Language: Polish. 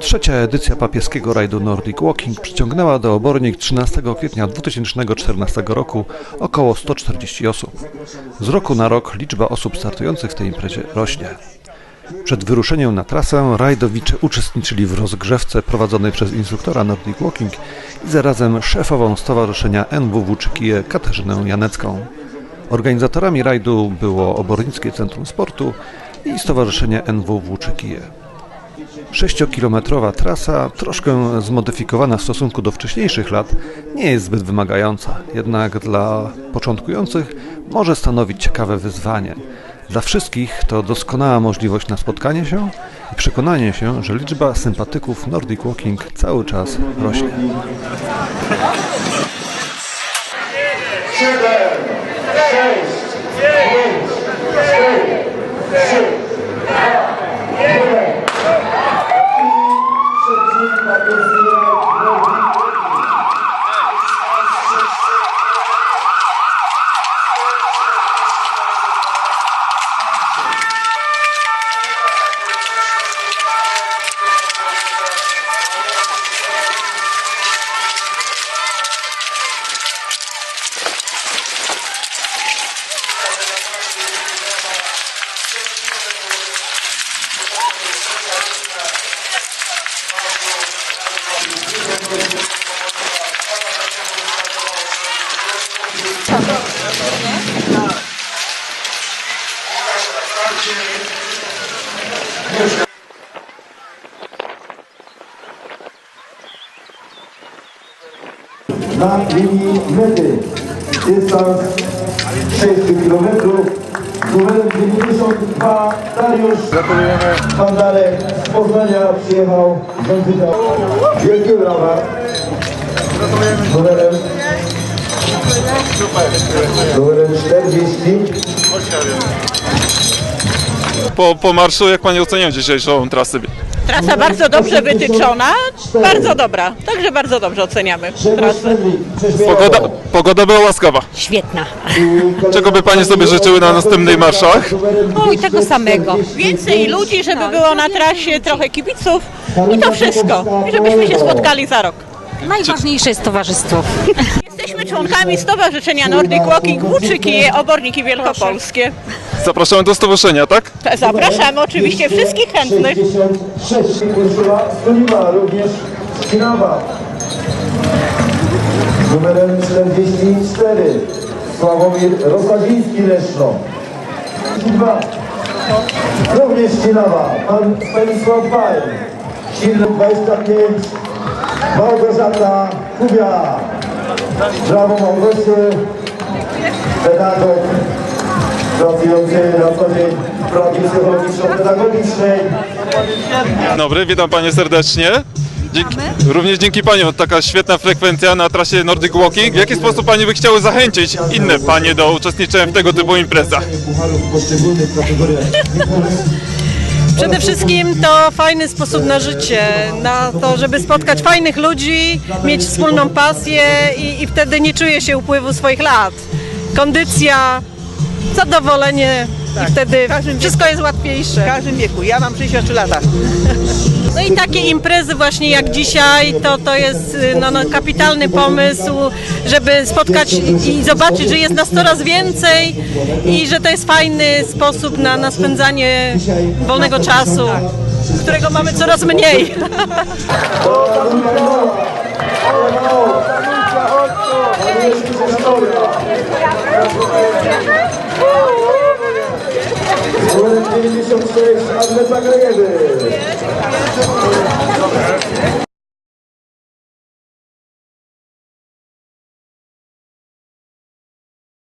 Trzecia edycja papieskiego rajdu Nordic Walking przyciągnęła do Obornik 13 kwietnia 2014 roku około 140 osób. Z roku na rok liczba osób startujących w tej imprezie rośnie. Przed wyruszeniem na trasę rajdowicze uczestniczyli w rozgrzewce prowadzonej przez instruktora Nordic Walking i zarazem szefową stowarzyszenia NWW Czykije Katarzynę Janecką. Organizatorami rajdu było Obornickie Centrum Sportu i Stowarzyszenie NWW Czykije. Sześciokilometrowa trasa, troszkę zmodyfikowana w stosunku do wcześniejszych lat, nie jest zbyt wymagająca, jednak dla początkujących może stanowić ciekawe wyzwanie. Dla wszystkich to doskonała możliwość na spotkanie się i przekonanie się, że liczba sympatyków Nordic Walking cały czas rośnie. siedem, sześć, pięć, cztery, na linii mety. Dystans 6 km. Z numerem 92 Dariusz Pandalek z Poznania przyjechał rządzy Wielkie brawa. Z numerem numerem 40 Po, po marszu, jak Pani oceniają dzisiejszą trasę? Trasa bardzo dobrze wytyczona, bardzo dobra. Także bardzo dobrze oceniamy trasę. Pogoda, pogoda była łaskawa. Świetna. Czego by Pani sobie życzyły na następnych marszach? O i tego samego. Więcej ludzi, żeby było na trasie, trochę kibiców i to wszystko. I żebyśmy się spotkali za rok. Najważniejsze jest towarzystwo. Jesteśmy członkami Stowarzyszenia Nordic Walking Łuczyki, Oborniki Wielkopolskie. Zapraszamy do stowarzyszenia, tak? Zapraszamy oczywiście wszystkich chętnych. 66 Urszula Stoliwa, również z Kinawa. Numerem 44 Sławomir Rosadziński Leszno. 2 Również z Kinawa, pan Stanisław Bajl. Silny 25 Małgorzata Kubia. Brawo Małgorzy. Pedagog pracujący na w pracy psychologiczno-pedagogicznej. Dzień Dobry, witam Panie serdecznie. Dzięki, również dzięki Paniom taka świetna frekwencja na trasie Nordic Walking. W jaki sposób Pani by chciały zachęcić inne Panie do uczestniczenia w tego typu imprezach? Przede wszystkim to fajny sposób na życie, na to, żeby spotkać fajnych ludzi, mieć wspólną pasję i, i wtedy nie czuje się upływu swoich lat. Kondycja, zadowolenie i wtedy wszystko jest łatwiejsze. W każdym wieku. Ja mam 63 lata. No i takie imprezy właśnie jak dzisiaj, to, to jest y, no, no, kapitalny pomysł, żeby spotkać i, i zobaczyć, że jest nas coraz więcej i że to jest fajny sposób na, na spędzanie wolnego czasu, którego mamy coraz mniej. Numer 96 Agnes Zagrajemy.